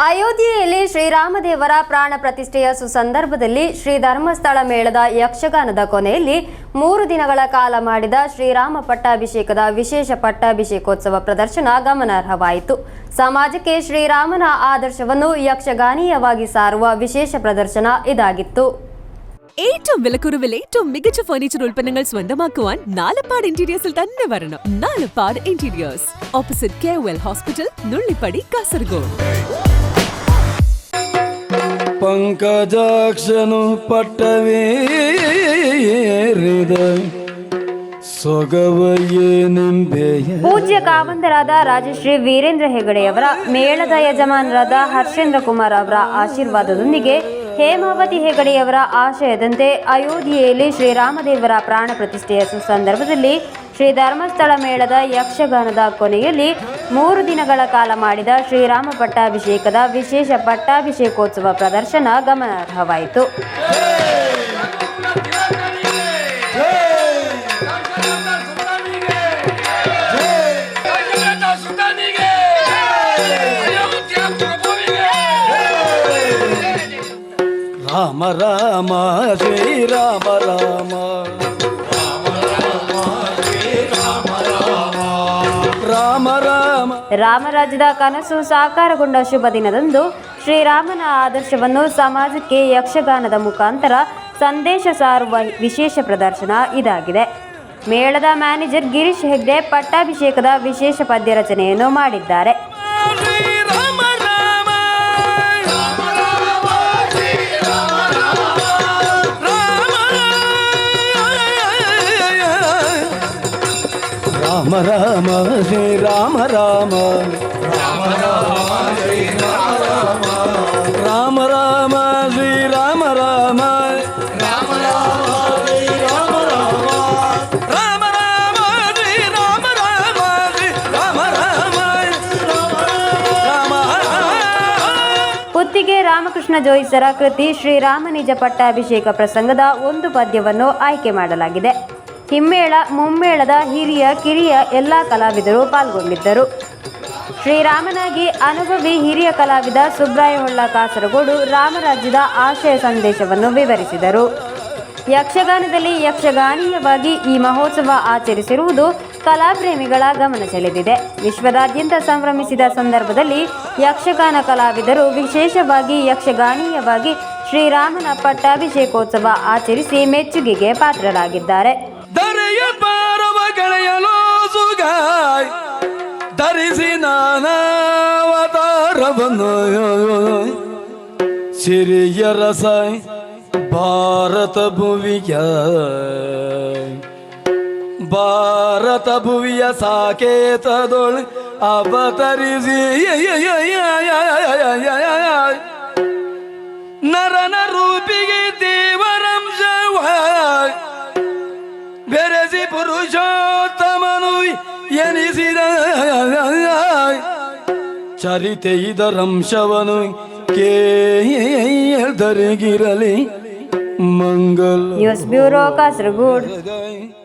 ಅಯೋಧ್ಯೆಯಲ್ಲಿ ಶ್ರೀರಾಮದೇವರ ಪ್ರಾಣ ಪ್ರತಿಷ್ಠೆಯ ಸುಸಂದರ್ಭದಲ್ಲಿ ಶ್ರೀ ಧರ್ಮಸ್ಥಳ ಮೇಳದ ಯಕ್ಷಗಾನದ ಕೊನೆಯಲ್ಲಿ ಮೂರು ದಿನಗಳ ಕಾಲ ಮಾಡಿದ ಶ್ರೀರಾಮ ಪಟ್ಟಾಭಿಷೇಕದ ವಿಶೇಷ ಪಟ್ಟಾಭಿಷೇಕೋತ್ಸವ ಪ್ರದರ್ಶನ ಗಮನಾರ್ಹವಾಯಿತು. ಸಮಾಜಕ್ಕೆ ಶ್ರೀರಾಮನ ಆದರ್ಶವನ್ನು ಯಕ್ಷಗಾನೀಯವಾಗಿ ಸಾರುವ ವಿಶೇಷ പ്രദർശന ഇതാകിത്തു ഏറ്റവും വിലക്കുറവിൽ ഏറ്റവും മികച്ച ഫർണിച്ചർ ഉൽപ്പന്നങ്ങൾ സ്വന്തമാക്കുവാൻ നാലപ്പാട് ഇന്റീരിയേഴ്സിൽ തന്നെ വരണം. Nalappad interiors opposite K well hospital Nullippady Kasaragod ಪಂಕಜಾಕ್ಷನು ಸೊಗವಯ್ಯನೆಂಬೆಯ ಪೂಜ್ಯ ಕಾವಂದರಾದ ರಾಜಶ್ರೀ ವೀರೇಂದ್ರ ಹೆಗಡೆಯವರ ಮೇಳದ ಯಜಮಾನರಾದ ಹರ್ಷೇಂದ್ರ ಕುಮಾರ್ ಅವರ ಆಶೀರ್ವಾದದೊಂದಿಗೆ ಹೇಮಾವತಿ ಹೆಗಡೆಯವರ ಆಶಯದಂತೆ ಅಯೋಧ್ಯೆಯಲ್ಲಿ ಶ್ರೀರಾಮದೇವರ ಪ್ರಾಣ ಪ್ರತಿಷ್ಠೆಯ ಸಂದರ್ಭದಲ್ಲಿ ಶ್ರೀ ಧರ್ಮಸ್ಥಳ ಮೇಳದ ಯಕ್ಷಗಾನದ ಕೊನೆಯಲ್ಲಿ ಮೂರು ದಿನಗಳ ಕಾಲ ಮಾಡಿದ ಶ್ರೀರಾಮ ಪಟ್ಟಾಭಿಷೇಕದ ವಿಶೇಷ ಪಟ್ಟಾಭಿಷೇಕೋತ್ಸವ ಪ್ರದರ್ಶನ ಗಮನಾರ್ಹವಾಯಿತು. ರಾಮ ರಾಮ ಶ್ರೀರಾಮ ರಾಮ ರಾಮ. ರಾಮ ಕನಸು ಸಾಕಾರಗೊಂಡ ಶುಭ ದಿನದಂದು ಶ್ರೀರಾಮನ ಆದರ್ಶವನ್ನು ಸಮಾಜಕ್ಕೆ ಯಕ್ಷಗಾನದ ಮುಖಾಂತರ ಸಂದೇಶ ಸಾರುವ ವಿಶೇಷ ಪ್ರದರ್ಶನ ಇದಾಗಿದೆ. ಮೇಳದ ಮ್ಯಾನೇಜರ್ ಗಿರೀಶ್ ಹೆಗ್ಡೆ ಪಟ್ಟಾಭಿಷೇಕದ ವಿಶೇಷ ಪದ್ಯ ರಚನೆಯನ್ನು ಮಾಡಿದ್ದಾರೆ. ರಾಮ ರಾಮ ಶ್ರೀ ರಾಮ ರಾಮ. ರಾಮ ರಾಮ ರಾಮ ಶ್ರೀ ರಾಮ ರಾಮ ರಾಮ ಕುತ್ತಿಗೆ ರಾಮಕೃಷ್ಣ ಜೋಯಿಸರ ಕೃತಿ ಶ್ರೀರಾಮ ನಿಜ ಪಟ್ಟಾಭಿಷೇಕ ಪ್ರಸಂಗದ ಒಂದು ಪದ್ಯವನ್ನು ಆಯ್ಕೆ ಮಾಡಲಾಗಿದೆ. ಹಿಮ್ಮೇಳ, ಮುಮ್ಮೇಳದ ಹಿರಿಯ, ಕಿರಿಯ ಎಲ್ಲ ಕಲಾವಿದರು ಪಾಲ್ಗೊಂಡಿದ್ದರು. ಶ್ರೀರಾಮನಾಗಿ ಅನುಭವಿ ಹಿರಿಯ ಕಲಾವಿದ ಸುಬ್ರಾಯ ಹೊಳ್ಳ ಕಾಸರಗೋಡು ರಾಮರಾಜ್ಯದ ಆಶಯ ಸಂದೇಶವನ್ನು ವಿವರಿಸಿದರು. ಯಕ್ಷಗಾನದಲ್ಲಿ ಯಕ್ಷಗಾನೀಯವಾಗಿ ಈ ಮಹೋತ್ಸವ ಆಚರಿಸಿರುವುದು ಕಲಾಪ್ರೇಮಿಗಳ ಗಮನ ಸೆಳೆದಿದೆ. ವಿಶ್ವದಾದ್ಯಂತ ಸಂಭ್ರಮಿಸಿದ ಸಂದರ್ಭದಲ್ಲಿ ಯಕ್ಷಗಾನ ಕಲಾವಿದರು ವಿಶೇಷವಾಗಿ ಯಕ್ಷಗಾನೀಯವಾಗಿ ಶ್ರೀರಾಮನ ಪಟ್ಟಾಭಿಷೇಕೋತ್ಸವ ಆಚರಿಸಿ ಮೆಚ್ಚುಗೆಗೆ ಪಾತ್ರರಾಗಿದ್ದಾರೆ. ದರೆಯ ಪಾರವ ಗೆಳೆಯಲು ಸುಗಾಯ್ ಧರಿಸಿ ನಾನಾವತಾರವನ್ನು. ಸಿರಿಯ ರಸಾಯ್, ಭಾರತ ಭುವಿಯ ಭಾರತ ಭುವಿಯ ಸಾಕೇತದೊಳು ಅವತರಿಸಿ. ನರನ ರೂಪಿಗೆ ಪುರುಷೋತ್ತಮನು ಎನಿಸಿದ ಚರಿತೆ ಇದರಂಶವನು ಕೇಳಿದರಿಗಿರಲಿ ಮಂಗಲ್ ನ್ಯೂಸ್ ಬ್ಯೂರೋ ಕಾಸರಗೋಡು.